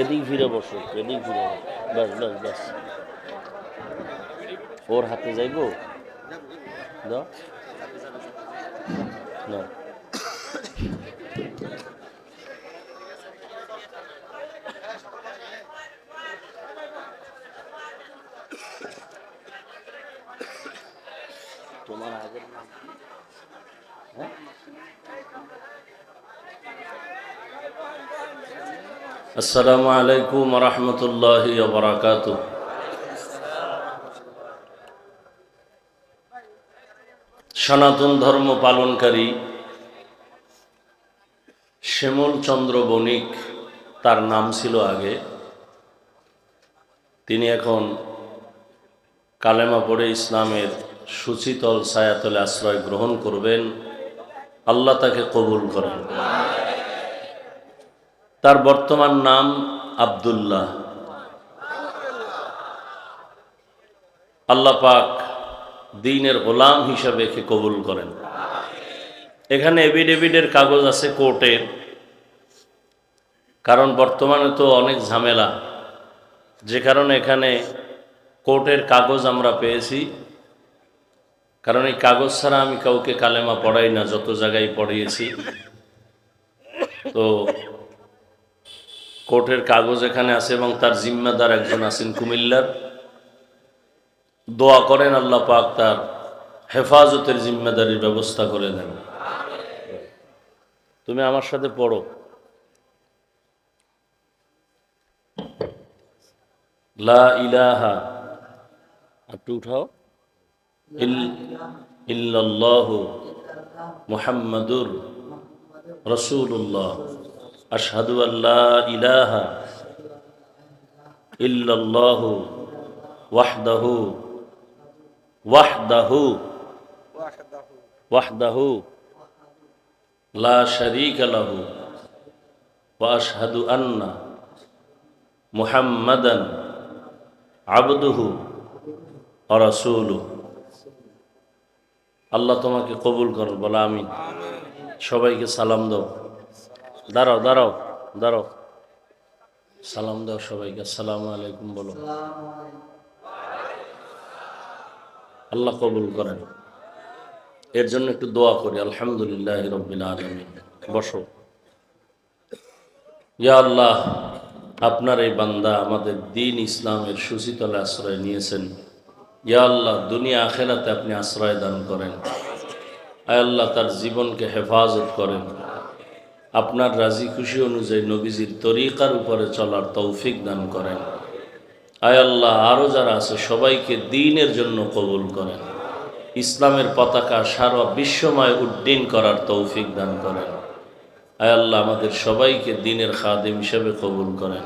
এদিক ফিরে বসো, এদিক ফিরে বসো। ব্যাস ব্যাস ওর হাতে যাইবো? না তোমার আগের নাম হ্যাঁ? আসসালামু আলাইকুম রহমতুল্লাহ বরাকাত সনাতন ধর্ম পালনকারী শ্যামল চন্দ্র বণিক, তার নাম ছিল আগে। তিনি এখন কালেমা পড়ে ইসলামের সুচিতল ছায়াতলে আশ্রয় গ্রহণ করবেন। আল্লাহ তাকে কবুল করেন। তার বর্তমান নাম আব্দুল্লাহ। আল্লাহ পাক দিনের গোলাম হিসাবে একে কবুল করেন। এখানে এভিডেভিডের কাগজ আছে কোর্টের। কারণ বর্তমানে তো অনেক ঝামেলা। যে কারণে এখানে কোর্টের কাগজ আমরা পেয়েছি। কারণ এই কাগজ ছাড়া আমি কাউকে কালেমা পড়াই না, যত জায়গায় পড়িয়েছি। তো কোর্টের কাগজ এখানে আছে এবং তার জিম্মাদার একজন আছেন কুমিল্লার। দোয়া করেন আল্লাহ পাক তার হেফাজতের জিম্মাদারির ব্যবস্থা করে দেন তুমি আমার সাথে পড়ো। লা ইলাহা। একটু উঠাও। ইল- ইল্লাল্লাহু মুহাম্মাদুর রসুল্লাহ আশহাদু আল্লাহ ইলাহা ইল্লাল্লাহু ওয়াহদাহু ওয়াহদাহু ওয়াহদাহু, লা শারীকা লাহু, ওয়া আশহাদু আন্না মুহাম্মাদান আবদুহু ওয়া রাসূলুহু। আল্লাহ তোমাকে কবুল করো বলা আমি সবাইকে সালাম দাও। দাঁড়াও দাঁড়াও দাঁড়াও। সালাম দাও সবাইকে, আসসালামু আলাইকুম বলো। আল্লাহ কবুল করেন। এর জন্য একটু দোয়া করি, আলহামদুলিল্লাহ রবিল বসো। ইয়া আল্লাহ, আপনার এই বান্দা আমাদের দিন ইসলামের সুশীতলে আশ্রয় নিয়েছেন। ইয়া আল্লাহ, দুনিয়া আখেরাতে আপনি আশ্রয় দান করেন। আয় আল্লাহ, তার জীবনকে হেফাজত করেন। আপনার রাজি খুশি অনুযায়ী নবীজির তরিকার উপরে চলার তৌফিক দান করেন আয় আল্লাহ আরও যারা আছে সবাইকে দিনের জন্য কবুল করেন ইসলামের পতাকা সারা বিশ্বময় উড্ডীন করার তৌফিক দান করেন আয় আল্লাহ আমাদের সবাইকে দিনের খাদিম হিসেবে কবুল করেন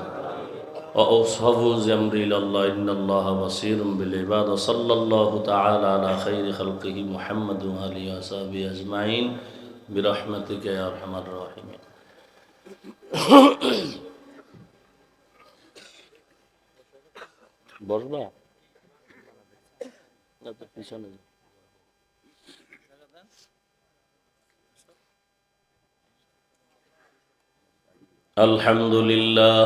وأوصفه زمري الله إن الله بصير بالعباد وصلى الله تعالى على خير خلقه محمد وآله وصحبه أجمعين برحمتك يا أرحم الراحمين বসবা না তো পিছনে যাও। الحمد لله